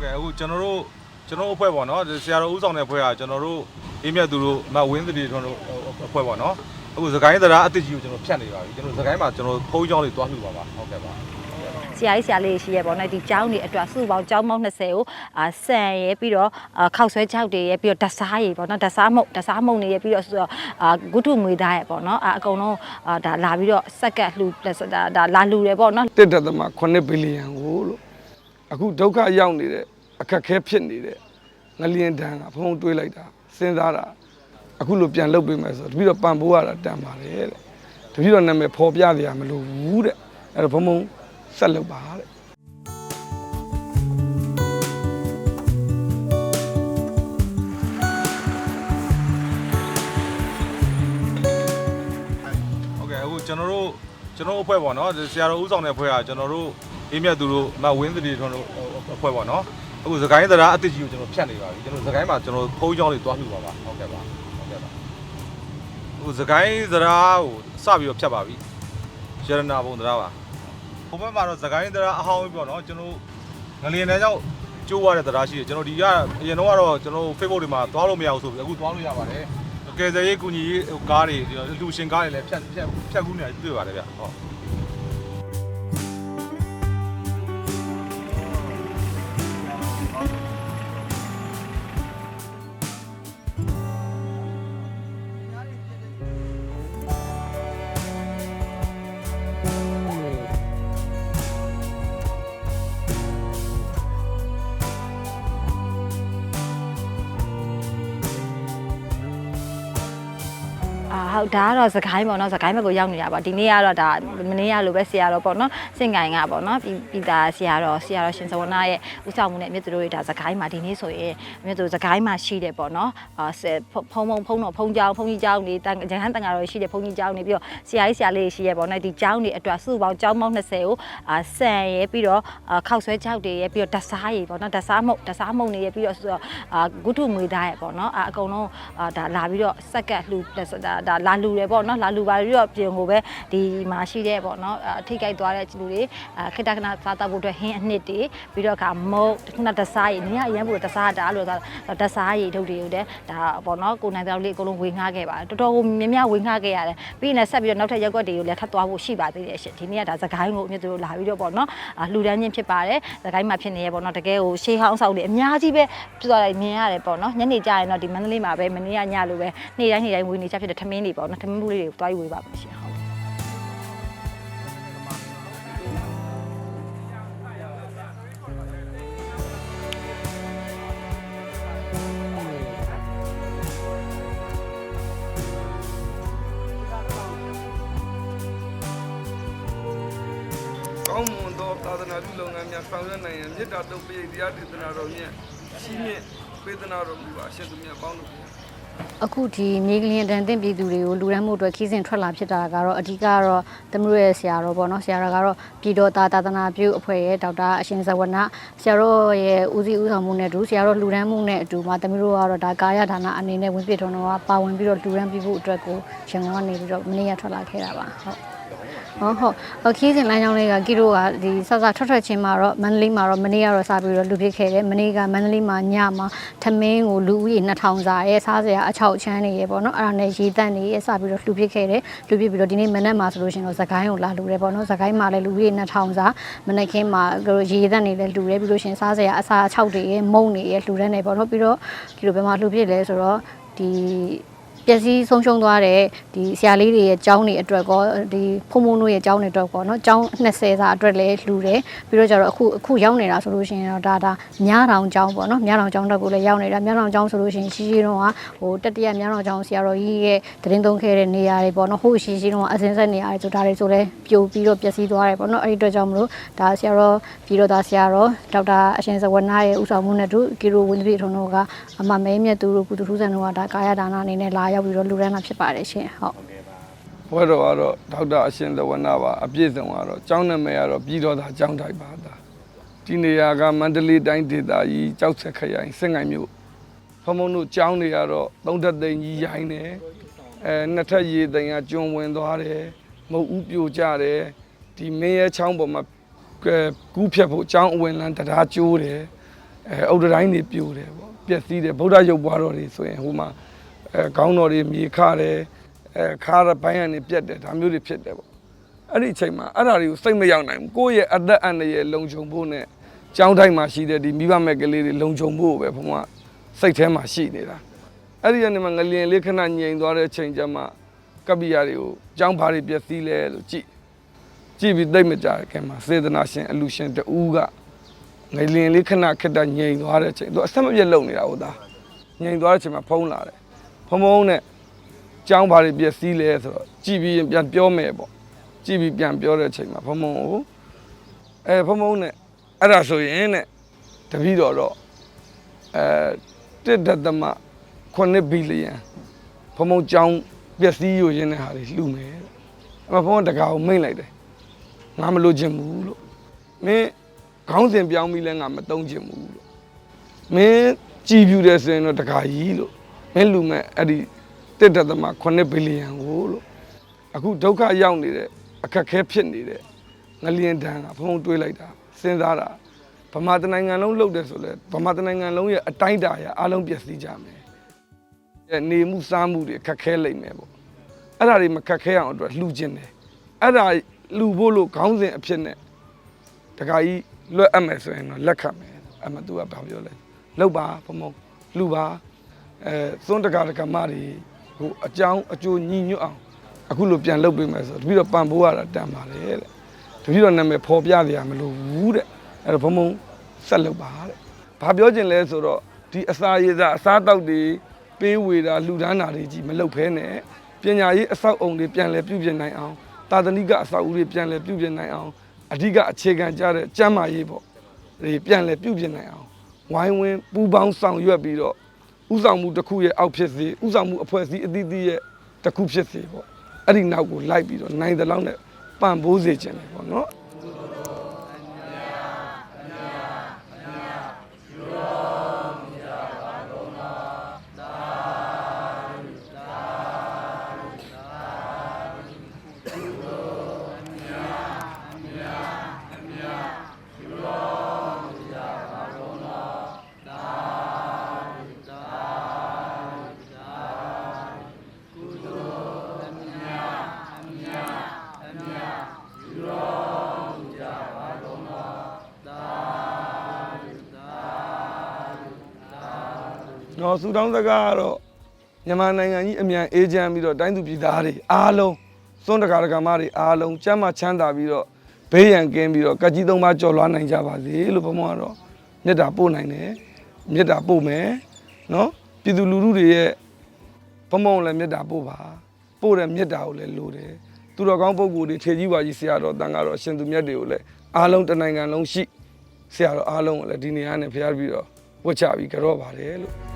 ဟုတ်ကဲ့အခုကျွန်တော်တို့ကျွန်တော်တို့အဖွဲ့ပေါ့နော်ဆရာတော်ဦးဆောင်တဲ့အဖွဲ့ကကျွန်တော်တို့အင်းမြတ်သူတို့မဝင်းသတိထွန်းတို့အဖွဲ့ပေါ့နော်အခုစကိုင်းတရားအစ်စ်ကြီးကိုကျွန်တော်ဖြတ်နေပါပြီကျွန်တော်စကိုင်းမှာကျွန်တော်ဖုန်းကြောင်းလေးတွားလှူပါပါဟုတ်ကဲ့ပါဆရာကြီးဆရာလေးရှိရဲပေါ့နော်ဒီကျောင်းတွေအတွက်စုပေါင်းကျောင်းပေါင်း20ကိုအာဆန်ရဲပြီးတော့အာခောက်ဆွဲချောက်တွေရဲပြီးတော့ဓစားရဲပေါ့နော်ဓစားမုတ်ဓစားမုတ်နေရဲပြီးတော့ဆိုတော့အာဂုထုငွေသားရဲပေါ့နော်အာအကုန်လုံးအာဒါလာပြီးတော့စက်ကတ်လှူဒါဒါလာလှူတယ်ပေါ့နော်တစ်တက်သမ9ဘီလီယံကိုလို့ အခုဒုက္ခရောက်နေတဲ့အခက်ခဲဖြစ်နေတဲ့ငလျင်တန်းကဖုံးတွေးလိုက်တာစဉ်းစားတာအခုလိုပြန်လုပ်ပေးမယ်ဆိုတော့တပည့်တော့ပန်ပိုးရတာတန်ပါတယ်တဲ့တပည့်တော့နာမည်ဖော်ပြကြရမလို့ဘူးတဲ့အဲ့တော့ဘုံဘုံဆက်လုပ်ပါတဲ့ဟုတ်ကဲ့အခုကျွန်တော်တို့ကျွန်တော်တို့အဖွဲ့ပေါ့နော်ဆရာတော်ဦးဆောင်တဲ့အဖွဲ့ကကျွန်တော်တို့ အင်းမြတ်သူတို့မဝင်းသတိထွန်းတို့အဖွဲ့ပေါ့နော်အခုစကိုင်းတရားအစ်စ်ကြီးကိုကျွန်တော်ဖြတ်နေပါပြီကျွန်တော်စကိုင်းမှာကျွန်တော်ဖုန်းကြောင်းလေးတွားလှူပါပါဟုတ်ကဲ့ပါဟုတ်ကဲ့ပါအခုစကိုင်းတရားကိုစပြီးတော့ဖြတ်ပါပြီရတနာဘုံတရားပါဟိုဘက်မှာတော့စကိုင်းတရားအဟောင်းပေါ့နော်ကျွန်တော်ငလျင်တန်းကြောင့်ကျိုးရတဲ့တရားရှိတယ်ကျွန်တော်ဒီကအရင်တော့ကတော့ကျွန်တော် Facebook တွေမှာတွားလို့မရဘူးဆိုပြီးအခုတွားလို့ရပါတယ်ကယ်ဆယ်ရေးကူညီရေးဟိုကားတွေဒီလူရှင်ကားတွေလည်းဖြတ်ဖြတ်ဖြတ်ကူးနေတယ်တွေ့ပါတယ်ဗျဟုတ် ဟုတ်ဒါကတော့စကိုင်းပေါ့နော်စကိုင်းဘက်ကိုရောက်နေတာပါဒီနေ့ကတော့ဒါမနေ့ကလိုပဲဆရာတော်ပေါ့နော်စင်ကိုင်ကပေါ့နော်ပြီးပြီးသားဆရာတော်ဆရာတော်ရှင်စဝနာရဲ့ဥဆောင်မှုနဲ့အမြတ်သူတို့တွေဒါစကိုင်းမှာဒီနေ့ဆိုရင်အမြတ်သူစကိုင်းမှာရှိတယ်ပေါ့နော်အာဖုံဖုံဖုံတော့ဖုံကြောင်းဖုံကြီးကြောင်းတွေတန်ရဟန်းတန်ဃာတော်ရှိတယ်ဖုံကြီးကြောင်းတွေပြီးတော့ဆရာကြီးဆရာလေးရှိရဲပေါ့နော်ဒီကြောင်းတွေအတွက်စုပေါင်းကြောင်းပေါင်း20ကိုအာဆန်ရဲပြီးတော့အာခောက်ဆွဲချောက်တွေရဲပြီးတော့ဓစားရဲပေါ့နော်ဓစားမုတ်ဓစားမုတ်နေရဲပြီးတော့ဆိုတော့အာဂုထုငွေသားရဲပေါ့နော်အာအကုန်လုံးအာဒါလာပြီးတော့စက်ကတ်လှူဒါဒါလာလှူတယ်ပေါ့နော်လာလှူပါပြီးတော့ပြင်ကိုပဲဒီမှာရှိတဲ့ပေါ့နော်အထိကြိုက်သွားတဲ့လူတွေအာခိတ္တကနာစားတော့ဖို့အတွက်ဟင်းအနှစ်တွေပြီးတော့ကမုတ်ခုနဓစားရည်နေရအရင်ကဓစားတာလို့ဆိုဓစားရည်ထုတ်တွေကိုတဲ့ဒါပေါ့နော်ကိုနိုင်တော်လေးအကုန်လုံးဝေငှားခဲ့ပါတယ်တော်တော်ကိုမြင်မြဝေငှားခဲ့ရတယ်ပြီးရင်ဆက်ပြီးတော့နောက်ထပ်ရက်ွက်တွေကိုလည်းထပ်သွားဖို့ရှိပါသေးတယ်ရှင်ဒီနေ့ကဒါစကိုင်းကိုအမြင့်သူတို့လာပြီးတော့ပေါ့နော်အာလှူဒန်းခြင်းဖြစ်ပါတယ်စကိုင်းမှာဖြစ်နေရပေါ့နော်တကယ်ကိုရှေးဟောင်းဆောင်တွေအများကြီးပဲပြသွားတယ်မြင်ရတယ်ပေါ့နော်ညနေကျရင်တော့ဒီမန္တလေးမှာပဲမနေ့ကညလိုပဲနေ့တိုင်းနေ့တိုင်းဝေနေကြဖြစ်တဲ့ထမင်းတွေပေါ့နော်ထမင်းဘူးလေးတွေကိုတွားယူဝေးပါမယ်ရှင်ဟုတ်ကောင်းမွန်သောသာသနာပြုလုပ်ငန်းများဆောင်ရွက်နိုင်ရန်မေတ္တာတုံ့ပိယတရားဒေသနာတော်မြတ်ရှိမြင့်ပေးသနာတော်မူပါအရှင်သူမြတ်ပေါင်းတို့ အခုဒီမြေကလျင်တန်တင်ပြည်သူတွေကိုလူရမ်းမှုအတွက်ခီးစဉ်ထွက်လာဖြစ်တာကတော့အဓိကတော့သမီးတို့ရဲ့ဆရာတော်ပေါ့နော်ဆရာတော်ကတော့ပြည်တော်သားသာသနာပြုအဖွဲ့ရဲ့ဒေါက်တာအရှင်ဇဝနဆရာတော်ရဲ့ဦးစီးဦးဆောင်မှုနဲ့အတူဆရာတော်လူရမ်းမှုနဲ့အတူမှာသမီးတို့ကတော့ဒါကာယဒါနအနေနဲ့ဝင်ပြထုံတော့ပါဝင်ပြီးတော့လူရမ်းပြဖို့အတွက်ကိုရန်ကုန်ကနေပြီးတော့မနေ့ကထွက်လာခဲ့တာပါဟုတ် ဟုတ်ဟုတ်အခီးစဉ်လမ်းကြောင်းလေးကကီရိုကဒီစစထွက်ထွက်ချင်းမှာတော့မန္တလေးမှာတော့မနေ့ကတော့စပြီးတော့လူဖြစ်ခဲ့တယ်မနေ့ကမန္တလေးမှာညမှာထမင်းကိုလူဦးရေ2000စာရဲစားစရာအချောက်ချမ်းနေရေပေါ့နော်အဲ့ဒါနဲ့ရေတန့်နေရဲစပြီးတော့လူဖြစ်ခဲ့တယ်လူဖြစ်ပြီးတော့ဒီနေ့မနက်မှာဆိုလို့ရှိရင်တော့သခိုင်းကိုလာလူတယ်ပေါ့နော်သခိုင်းမှာလည်းလူဦးရေ2000စာမနေ့ကင်းမှာရေတန့်နေလည်းလူတယ်ပြီးလို့ရှိရင်စားစရာအစာအချောက်တွေရဲမုံနေရဲလူတဲ့နေပေါ့နော်ပြီးတော့ဒီလိုဘယ်မှာလူဖြစ်လဲဆိုတော့ဒီ ပျက်စီးဆုံးရှုံးသွားတဲ့ဒီဆရာလေးတွေရဲ့ကျောင်းတွေအတွက်ကောဒီဖုံဖုံတို့ရဲ့ကျောင်းတွေအတွက်ကောနော်ကျောင်း20စာအတွက်လည်းလှူတယ်ပြီးတော့ကျတော့အခုအခုရောက်နေတာဆိုလို့ရှိရင်တော့ဒါဒါမြားတောင်ကျောင်းပေါ့နော်မြားတောင်ကျောင်းတက်ကိုလည်းရောက်နေတာမြားတောင်ကျောင်းဆိုလို့ရှိရင်ရှိရှိတော့ကဟိုတတိယမြားတောင်ကျောင်းဆရာတော်ကြီးရဲ့သတင်းသုံးခဲ့တဲ့နေရာတွေပေါ့နော်ဟိုရှိရှိတော့အစင်းဆက်နေရာတွေဆိုတာတွေဆိုလည်းပြိုပြီးတော့ပျက်စီးသွားတယ်ပေါ့နော်အဲ့ဒီအတွက်ကြောင့်မလို့ဒါဆရာတော်ပြီးတော့ဒါဆရာတော်ဒေါက်တာအရှင်ဇဝနာရဲ့ဦးဆောင်မှုနဲ့တူကီရိုဝင်းပြည့်ထုံတို့ကအမမဲမြတ်သူတို့ကုသထူးဆန်တို့ကဒါကာယဒါနအနေနဲ့လာရောက်ပြီးတော့လူရန်တာဖြစ်ပါတယ်ရှင်ဟုတ်ဘွဲတော်ကတော့ဒေါက်တာအရှင်သဝနာပါအပြည့်စုံကတော့ကျောင်းနာမည်ကတော့ပြည်တော်သားကျောင်းထိုက်ပါတာဒီနေရာကမန္တလေးတိုင်းဒေသကြီးကြောက်ဆက်ခရိုင်စင်ငိုင်မြို့ဖမုံတို့ကျောင်းတွေကတော့သုံးထပ်သိန်းကြီးရိုင်းတယ်အဲနှစ်ထပ်ရေသိန်းကကျွံဝင်သွားတယ်မုတ်ဥပြိုကျတယ်ဒီမင်းရဲချောင်းပေါ်မှာကဲကူးဖြတ်ဖို့ကျောင်းအဝင်လန်းတရားကျိုးတယ်အဲအုတ်တတိုင်းတွေပြိုတယ်ပေါ့ပျက်စီးတယ်ဗုဒ္ဓရုပ်ပွားတော်တွေဆိုရင်ဟိုမှာ အဲခေါင်းတော်တွေမြေခတယ်အဲခါရပိုင်းကနေပြက်တယ်ဒါမျိုးတွေဖြစ်တယ်ပေါ့အဲ့ဒီအချိန်မှာအဲ့ဒါတွေကိုစိတ်မရောက်နိုင်ဘူးကိုယ့်ရဲ့အသက်အန္တရာယ်လုံခြုံဖို့နဲ့ကြောင်းတိုင်းမှာရှိတဲ့ဒီမိဘမဲ့ကလေးတွေလုံခြုံဖို့ပဲဘုံကစိတ်ထဲမှာရှိနေတာအဲ့ဒီကနေမှငလျင်လေးခဏငြိမ်သွားတဲ့အချိန်ကျမှကပ္ပိယတွေကိုကြောင်းဘာတွေပျက်စီးလဲလို့ကြည့်ကြည့်ပြီးသိမ့်မကြခင်မှာစေတနာရှင်အလူရှင်တူကငလင်လေးခဏခက်တာငြိမ်သွားတဲ့အချိန်သူအဆက်မပြတ်လုံနေတာဟုတ်သားငြိမ်သွားတဲ့အချိန်မှာဖုံးလာတယ် ဖုံးဖုံးနဲ့ကြောင်းဘာတွေပြည့်စည်လဲဆိုတော့ကြည်ပြီးရင်ပြန်ပြောမယ်ပေါ့ကြည်ပြီးပြန်ပြောတဲ့အချိန်မှာဖုံးဖုံးကိုအဲဖုံးဖုံးနဲ့အဲ့ဒါဆိုရင်နဲ့တပည့်တော်တော့အဲတစ်ဒသမ9ဘီလီယံဖုံးဖုံးကြောင်းပြည့်စည်ရရင်းတဲ့ဟာတွေလှူမယ်တဲ့အဲ့မှာဖုံးဖုံးတကာကိုမိတ်လိုက်တယ်ငါမလို့ခြင်းဘူးလို့မင်းခေါင်းစဉ်ပြောင်းပြီးလဲငါမတုံးချင်ဘူးလို့မင်းကြည်ပြူတယ်ဆိုရင်တော့တခါကြီးလို့ မင်းလူမဲ့အဲ့ဒီတစ်တက်သမ9ဘီလီယံကိုလို့အခုဒုက္ခရောက်နေတဲ့အခက်ခဲဖြစ်နေတဲ့ငလျင်တန်းကဘုံတွေးလိုက်တာစဉ်းစားတာဗမာတနိုင်ငံလုံးလှုပ်တယ်ဆိုလဲဗမာတနိုင်ငံလုံးရဲ့အတိုင်းအတာရအားလုံးပျက်စီးကြမယ်ရဲ့နေမှုစားမှုတွေအခက်ခဲလိမ့်မယ်ပေါ့အဲ့ဒါတွေမခက်ခဲအောင်အတွက်လှူခြင်းတယ်အဲ့ဒါလှူဖို့လို့ခေါင်းစဉ်အဖြစ်နဲ့တခါကြီးလွတ်အပ်မယ်ဆိုရင်တော့လက်ခံမယ်အမသူကဘာပြောလဲလောက်ပါဖမုံလူပါ အဲသွန်းတကာတကမတွေဟိုအကြောင်းအကျိုးညီညွတ်အောင်အခုလိုပြန်လုပ်ပေးမယ်ဆိုတော့တပည့်တော့ပံပိုးရတာတန်ပါတယ်တဲ့တပည့်တော့နာမည်ဖော်ပြကြရမလို့ဘူးတဲ့အဲ့တော့ဖမုံဆက်လုပ်ပါတဲ့ဘာပြောချင်လဲဆိုတော့ဒီအစာရေစာအစားတောက်တွေပေးဝေတာလှူဒန်းတာတွေကြီးမလုပ်ဖဲနဲ့ပညာရေးအဆောက်အုံတွေပြန်လဲပြုပြင်နိုင်အောင်သာသနိကအဆောက်အဦတွေပြန်လဲပြုပြင်နိုင်အောင်အဓိကအခြေခံကြတဲ့ကျမ်းမာရေးပေါ့ဒီပြန်လဲပြုပြင်နိုင်အောင်ဝိုင်းဝန်းပူးပေါင်းဆောင်ရွက်ပြီးတော့ ဥဆောင်မှုတစ်ခုရဲ့အောက်ဖြစ်စေဥဆောင်မှုအဖွဲ့အစည်းအသီးသီးရဲ့တစ်ခုဖြစ်စေပေါ့အဲ့ဒီနောက်ကိုလိုက်ပြီးတော့နိုင်တဲ့လောက်နဲ့ပံ့ပိုးစေခြင်းတယ်ပေါ့နော် နော်ဆူတောင်းစကားကတော့မြန်မာနိုင်ငံကြီးအမြန်အေးချမ်းပြီးတော့တိုင်းသူပြည်သားတွေအားလုံးစွန့်တကာတကာမတွေအားလုံးကျမ်းမာချမ်းသာပြီးတော့ဘေးရန်ကင်းပြီးတော့ကကြီးသုံးပါးကြော်လွှားနိုင်ကြပါစေလို့ဘုံမောကတော့မေတ္တာပို့နိုင်တယ်မေတ္တာပို့မယ်နော်ပြည်သူလူထုတွေရဲ့ဘုံမောလည်းမေတ္တာပို့ပါပို့တဲ့မေတ္တာကိုလည်းလိုတယ်သူတော်ကောင်းပုဂ္ဂိုလ်တွေထေကြီးဝါကြီးဆရာတော်တန်ကတော့ရှင်သူမြတ်တွေကိုလည်းအားလုံးတစ်နိုင်ငံလုံးရှိဆရာတော်အားလုံးကိုလည်းဒီနေရာနဲ့ဖျားပြီးတော့ဝတ်ချပြီးကြော့ပါတယ်လို့